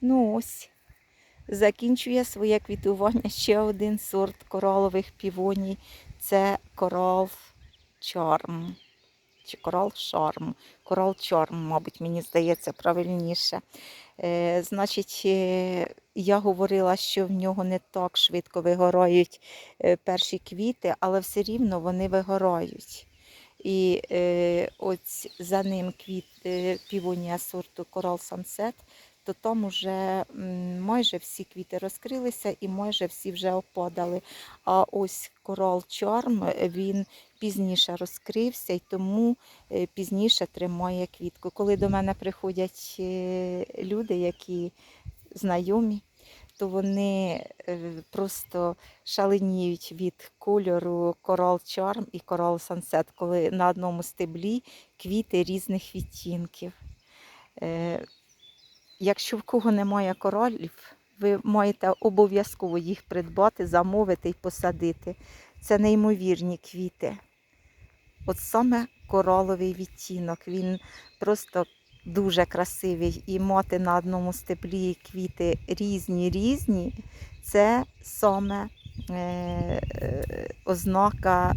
Ну ось, закінчує своє квітування ще один сорт коралових півоній. Це корал чарм. Чи корал шарм. Корал чарм, мабуть, мені здається, правильніше. Е, значить, е, я говорила, що в нього не так швидко вигорають е, перші квіти, але все рівно вони вигорають. І е, ось за ним квіт е, півонія сорту Coral Sunset, то там уже майже всі квіти розкрилися і майже всі вже опадали. А ось Charm, е, він пізніше розкрився і тому е, пізніше тримає квітку. Коли до мене приходять е, люди, які знайомі, то вони е, просто шаленіють від кольору Coral Charm і Coral Sunset, коли на одному стеблі квіти різних відтінків. Якщо в кого немає коралів, ви маєте обов'язково їх придбати, замовити і посадити. Це неймовірні квіти. От саме кораловий відтінок. Він просто дуже красивий. І мати на одному стеблі квіти різні різні, це саме е, ознака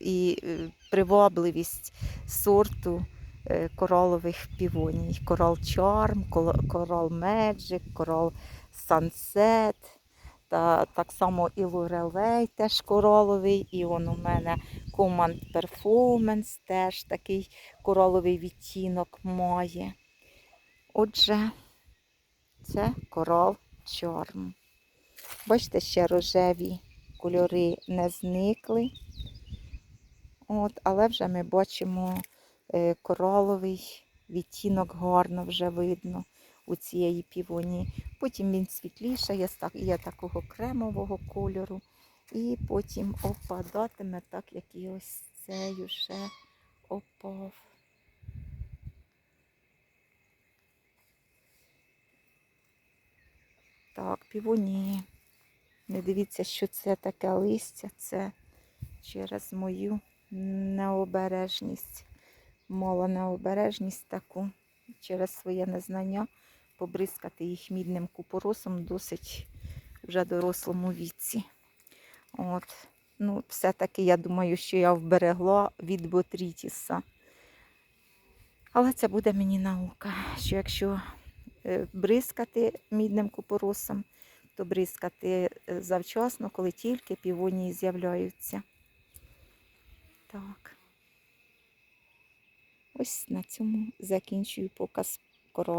і е, привабливість сорту е, коралових півоній. Корал Charm, корал Magic, корал Sunset. Та так само і Лорелей теж кораловий, і он у мене Command Performance теж такий кораловий відтінок має. Отже, це корал Charm. Бачите, ще рожеві кольори не зникли. От, але вже ми бачимо кораловий відтінок гарно вже видно у цієї півоні. Потім він світлішає, є такого кремового кольору. І потім опадатиме так, як і ось цей уже опав. Так, півоні. Не дивіться, що це таке листя. Це через мою необережність. Мала необережність таку через своє незнання побризкати їх мідним купоросом досить вже дорослому віці. От. Ну, все-таки я думаю, що я вберегла від ботрітіса. Але це буде мені наука, що якщо е, бризкати мідним купоросом, то бризкати е, завчасно, коли тільки півонії з'являються. Так. Ось на цьому закінчую показ король.